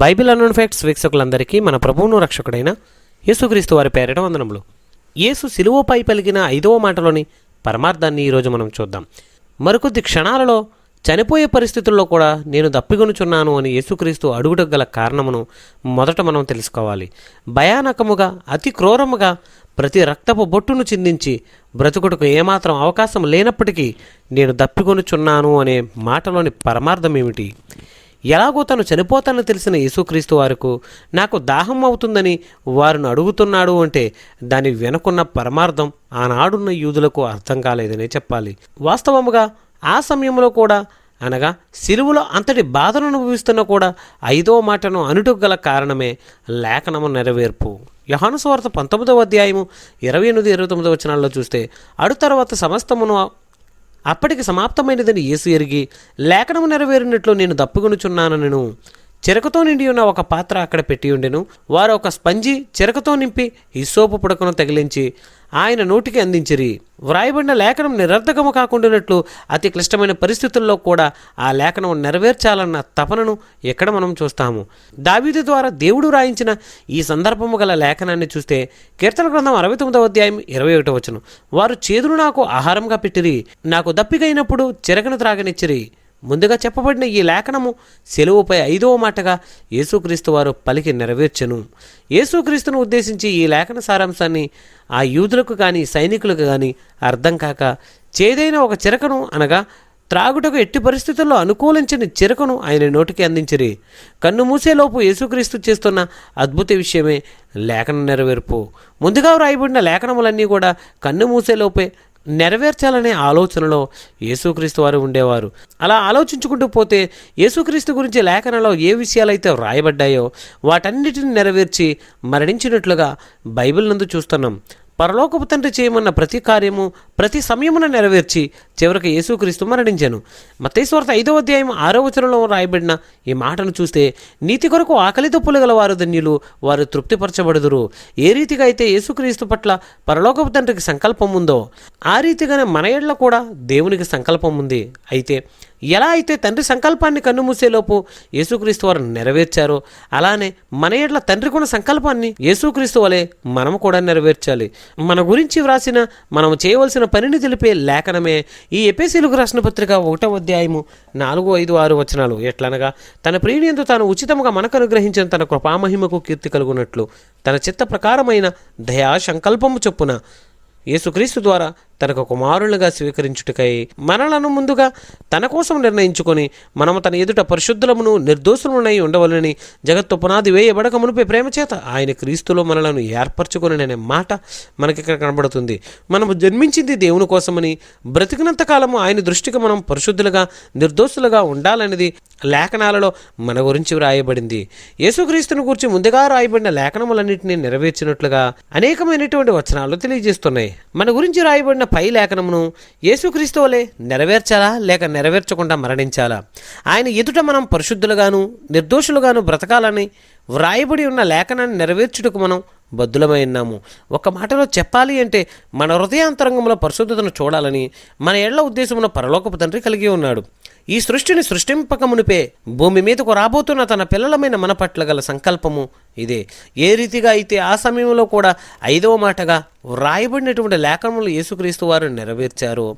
Bible unknown facts వీక్షకులందరికీ మన ప్రభువును రక్షకుడైన యేసుక్రీస్తు వారి పేరిట వందనములు. యేసు సిలువపై పలికిన ఐదవ మాటలోని పరమార్థాన్ని ఈరోజు మనం చూద్దాం. మరికొద్ది క్షణాలలో చనిపోయే పరిస్థితుల్లో కూడా నేను దప్పిగొనుచున్నాను అని యేసుక్రీస్తు అడుగుటకు గల కారణమును మొదట మనం తెలుసుకోవాలి. భయానకముగా అతి క్రూరముగా ప్రతి రక్తపు బొట్టును చిందించి బ్రతుకుటకు ఏమాత్రం అవకాశం లేనప్పటికీ నేను దప్పికొనుచున్నాను అనే మాటలోని పరమార్థం ఏమిటి? ఎలాగో తను చనిపోతానని తెలిసిన యేసుక్రీస్తు వారికి నాకు దాహం అవుతుందని వారిని అడుగుతున్నాడు అంటే దాని వెనుకున్న పరమార్థం ఆనాడున్న యూదులకు అర్థం కాలేదనే చెప్పాలి. వాస్తవముగా ఆ సమయంలో కూడా అనగా సిలువలో అంతటి బాధను అనుభవిస్తున్న కూడా ఐదో మాటను అనుటకు గల కారణమే లేఖనము నెరవేర్పు. యహానుసువార్త పంతొమ్మిదవ అధ్యాయము ఇరవై ఎనిమిది ఇరవై తొమ్మిది వచనాల్లో చూస్తే అడు తర్వాత సమస్తమును అప్పటికి సమాప్తమైనదని యేసు ఎరిగి లేఖనము నెరవేరినట్లు నేను దప్పుకొనుచున్నానను నేను చెరకతో నిండి ఉన్న ఒక పాత్ర అక్కడ పెట్టి ఉండెను. వారు ఒక స్పంజి చెరకతో నింపి ఈ సోపు పుడకను తగిలించి ఆయన నోటికి అందించిరి. వ్రాయబడిన లేఖనం నిరర్ధకము కాకుండానట్లు అతి క్లిష్టమైన పరిస్థితుల్లో కూడా ఆ లేఖనం నెరవేర్చాలన్న తపనను ఎక్కడ మనం చూస్తాము? దావీదు ద్వారా దేవుడు రాయించిన ఈ సందర్భము గల లేఖనాన్ని చూస్తే కీర్తన గ్రంథం అరవై తొమ్మిదవ అధ్యాయం ఇరవై ఒకటో వచ్చును వారు చేదును నాకు ఆహారంగా పెట్టిరి. నాకు దప్పికైనప్పుడు చెరగను త్రాగనిచ్చిరి. ముందుగా చెప్పబడిన ఈ లేఖనము సెలవుపై ఐదవ మాటగా యేసుక్రీస్తు వారు పలికి నెరవేర్చను. యేసుక్రీస్తును ఉద్దేశించి ఈ లేఖన సారాంశాన్ని ఆ యూదులకు కానీ సైనికులకు కానీ అర్థం కాక చేదైన ఒక చిరకను అనగా త్రాగుటకు ఎట్టి పరిస్థితుల్లో అనుకూలించని చిరకను ఆయన నోటికి అందించిరి. కన్ను మూసేలోపు యేసుక్రీస్తు చేస్తున్న అద్భుత విషయమే లేఖన నెరవేర్పు. ముందుగా వ్రాయబడిన లేఖనములన్నీ కూడా కన్ను మూసేలోపే నెరవేర్చాలనే ఆలోచనలో యేసుక్రీస్తు వారు ఉండేవారు. అలా ఆలోచించుకుంటూ పోతే యేసుక్రీస్తు గురించి లేఖనంలో ఏ విషయాలైతే వ్రాయబడ్డాయో వాటన్నిటిని నెరవేర్చి మరణించినట్లుగా బైబిల్ నందు చూస్తున్నాం. పరలోకపు తండ్రి చేయమన్న ప్రతి కార్యము ప్రతి సమయమున నెరవేర్చి చివరికి యేసుక్రీస్తు మరణించాను. మతేశ్వార్త ఐదో అధ్యాయం ఆరో వచనంలో రాయబడిన ఈ మాటను చూస్తే నీతి కొరకు ఆకలి తప్పులు గల వారు ధన్యులు వారు తృప్తిపరచబడుదురు. ఏ రీతిగా అయితే యేసుక్రీస్తు పట్ల పరలోకపు తండ్రికి సంకల్పం ఉందో ఆ రీతిగానే మన ఏళ్ళ కూడా దేవునికి సంకల్పం ఉంది అయితే ఎలా అయితే తండ్రి సంకల్పాన్ని కన్నుమూసేలోపు యేసుక్రీస్తు వారు నెరవేర్చారో అలానే మన ఏట్ల తండ్రి కొన్న సంకల్పాన్ని యేసుక్రీస్తు వలె మనము కూడా నెరవేర్చాలి. మన గురించి వ్రాసిన మనం చేయవలసిన పనిని తెలిపే లేఖనమే ఈ ఎపేసీలకు రాసిన పత్రిక ఒకటో అధ్యాయము నాలుగు ఐదు ఆరు వచనాలు. ఎట్లనగా తన ప్రియునియందు తాను ఉచితముగా మనకు అనుగ్రహించిన తన కృపామహిమకు కీర్తి కలుగునట్లు తన చిత్త ప్రకారమైన దయా సంకల్పము చొప్పున యేసుక్రీస్తు ద్వారా తనకు కుమారులుగా స్వీకరించుటకై మనలను ముందుగా తన కోసం నిర్ణయించుకొని మనము తన ఎదుట పరిశుద్ధులమును నిర్దోషులమునై ఉండవలని జగత్తు పునాది వేయబడక మునిపే ప్రేమ చేత ఆయన క్రీస్తులో మనలను ఏర్పరచుకొని అనే మాట మనకిక్కడ కనబడుతుంది. మనము జన్మించింది దేవుని కోసమని బ్రతికినంత కాలము ఆయన దృష్టికి మనం పరిశుద్ధులుగా నిర్దోషులుగా ఉండాలనేది లేఖనాలలో మన గురించి వ్రాయబడింది. యేసుక్రీస్తుని గురించి ముందుగా రాయబడిన లేఖనములన్నింటినీ నెరవేర్చినట్లుగా అనేకమైనటువంటి వచనాలు తెలియజేస్తున్నాయి. మన గురించి రాయబడిన పై లేఖనమును యేసుక్రీస్తు వలె నెరవేర్చాలా? లేక నెరవేర్చకుండా మరణించాలా? ఆయన ఎదుట మనం పరిశుద్ధులుగాను నిర్దోషులుగాను బ్రతకాలని వ్రాయబడి ఉన్న లేఖనాన్ని నెరవేర్చుటకు మనం బద్దులమై ఉన్నాము. ఒక మాటలో చెప్పాలి అంటే మన హృదయాంతరంగంలో పరిశుద్ధతను చూడాలని మన ఏళ్ళ ఉద్దేశమున పరలోకపు తండ్రి కలిగి ఉన్నాడు. ఈ సృష్టిని సృష్టింపకమునిపే భూమి మీదకు రాబోతున్న తన పిల్లలమైన మన పట్ల గల సంకల్పము ఇదే. ఏ రీతిగా అయితే ఆ సమయంలో కూడా ఐదవ మాటగా వ్రాయబడినటువంటి లేఖనములు యేసుక్రీస్తు వారు నెరవేర్చారు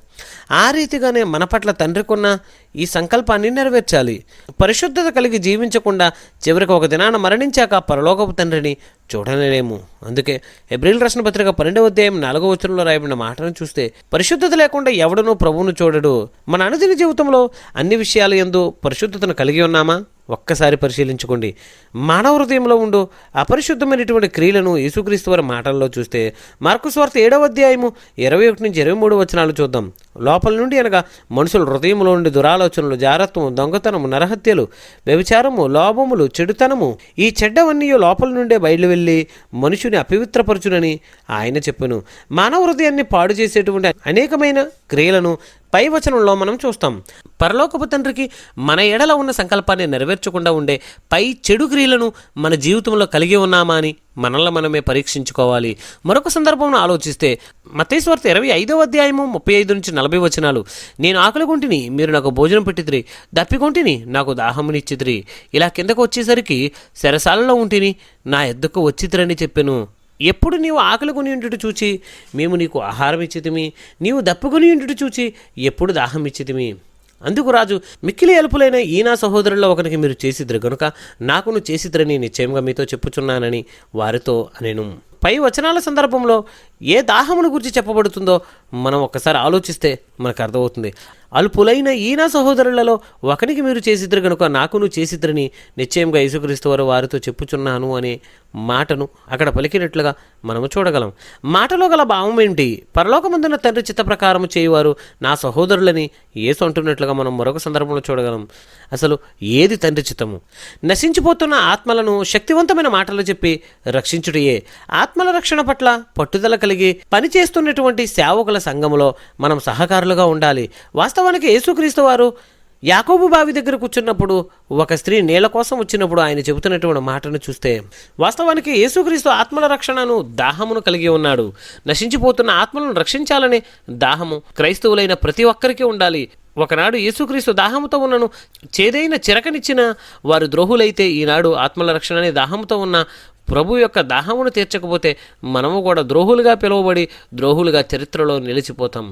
ఆ రీతిగానే మన పట్ల తండ్రికున్న ఈ సంకల్పాన్ని నెరవేర్చాలి. పరిశుద్ధత కలిగి జీవించకుండా చివరికి ఒక దినాన మరణించాక పరలోకపు తండ్రిని చూడలేము. అందుకే ఎబ్రిల్ రచన పత్రిక పన్నెండవ అధ్యాయం నాలుగవ వచనంలో రాయబడిన మాటను చూస్తే పరిశుద్ధత లేకుండా ఎవడనూ ప్రభువును చూడడు. మన అనుదిన జీవితంలో అన్ని విషయాలు ఎందు పరిశుద్ధతను కలిగి ఉన్నామా? ఒక్కసారి పరిశీలించుకోండి. మానవ హృదయంలో ఉండు అపరిశుద్ధమైనటువంటి క్రియలను యేసుక్రీస్తు వారి మాటల్లో చూస్తే మార్కు స్వార్థ ఏడవ అధ్యాయము ఇరవై ఒకటి నుంచి ఇరవై మూడు వచనాలు చూద్దాం. లోపల నుండి అనగా మనుషుల హృదయంలో నుండి దురాలోచనలు జారత్వము దొంగతనము నరహత్యలు వ్యభిచారము లోభములు చెడుతనము ఈ చెడ్డవన్నీ లోపల నుండే బయలు వెళ్ళి మనుషుని అపవిత్రపరచునని ఆయన చెప్పాను. మానవ హృదయాన్ని పాడు చేసేటువంటి అనేకమైన క్రియలను పై వచనంలో మనం చూస్తాం. పరలోకపు తండ్రికి మన ఎడల ఉన్న సంకల్పాన్ని నెరవేర్చకుండా ఉండే పై చెడు క్రియలను మన జీవితంలో కలిగి ఉన్నామా అని మనల్ని మనమే పరీక్షించుకోవాలి. మరొక సందర్భంలో ఆలోచిస్తే మతేశ్వర్త ఇరవై ఐదవ అధ్యాయము ముప్పై ఐదు నుంచి నలభై వచనాలు. నేను ఆకలి కొంటిని మీరు నాకు భోజనం పెట్టిద్రి దప్పికొంటిని నాకు దాహమునిచ్చిద్రి ఇలా కిందకు వచ్చేసరికి శరసాలలో ఉంటిని నా ఎద్దకు వచ్చిద్రని చెప్పాను. ఎప్పుడు నీవు ఆకలి కొని ఉంటుడు చూచి మేము నీకు ఆహారం ఇచ్చితిమి నీవు దప్పుకొని ఉంటుడు చూచి ఎప్పుడు దాహం ఇచ్చితిమి. అందుకు రాజు మిక్కిలి ఎలుపులైన ఈ నా సహోదరుల్లో ఒకరికి మీరు చేసిద్దరు గనుక నాకును చేసిద్దరని నిశ్చయంగా మీతో చెప్పుచున్నానని వారితో అనేను. పై వచనాల సందర్భంలో ఏ దాహమును గురించి చెప్పబడుతుందో మనం ఒక్కసారి ఆలోచిస్తే మనకు అర్థమవుతుంది. అల్పులైన ఈయన సహోదరులలో ఒకనికి మీరు చేసిద్దరు కనుక నాకును చేసిద్దరని నిశ్చయంగా యేసుక్రీస్తు వారు వారితో చెప్పుచున్నాను అనే మాటను అక్కడ పలికినట్లుగా మనము చూడగలం. మాటలో గల భావం ఏంటి? పరలోకమందున తండ్రి చిత్త ప్రకారం చేయువారు నా సహోదరులని యేసు అంటున్నట్లుగా మనం మరొక సందర్భంలో చూడగలం. అసలు ఏది తండ్రి చిత్తము? నశించిపోతున్న ఆత్మలను శక్తివంతమైన మాటలు చెప్పి రక్షించుటయే. ఆత్మల రక్షణ పట్ల పట్టుదల కలిగి పనిచేస్తున్నటువంటి సేవకుల సంఘములో మనం సహకారులుగా ఉండాలి. వాస్తవ వాస్తవానికి యేసుక్రీస్తు వారు యాకోబు బావి దగ్గర కూర్చున్నప్పుడు ఒక స్త్రీ నీళ్ళ కోసం వచ్చినప్పుడు ఆయన చెబుతున్నటువంటి మాటను చూస్తే వాస్తవానికి యేసుక్రీస్తు ఆత్మల రక్షణను దాహమును కలిగి ఉన్నాడు. నశించిపోతున్న ఆత్మలను రక్షించాలనే దాహము క్రైస్తవులైన ప్రతి ఒక్కరికి ఉండాలి. ఒకనాడు యేసుక్రీస్తు దాహముతో ఉన్నను చేదైన చిరకనిచ్చిన వారు ద్రోహులైతే ఈనాడు ఆత్మల రక్షణ అనే దాహంతో ఉన్న ప్రభు యొక్క దాహమును తీర్చకపోతే మనము కూడా ద్రోహులుగా పిలువబడి ద్రోహులుగా చరిత్రలో నిలిచిపోతాం.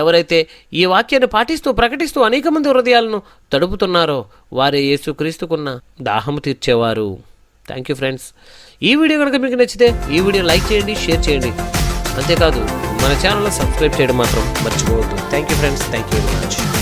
ఎవరైతే ఈ వాక్యాన్ని పాటిస్తూ ప్రకటిస్తూ అనేక మంది హృదయాలను తడుపుతున్నారో వారే యేసుక్రీస్తుకున్న దాహము తీర్చేవారు. థ్యాంక్ యూ ఫ్రెండ్స్ ఈ వీడియో కనుక మీకు నచ్చితే ఈ వీడియో లైక్ చేయండి షేర్ చేయండి. అంతేకాదు మన ఛానల్ సబ్స్క్రైబ్ చేయడం మాత్రం మర్చిపోవద్దు. Thank you friends thank you very much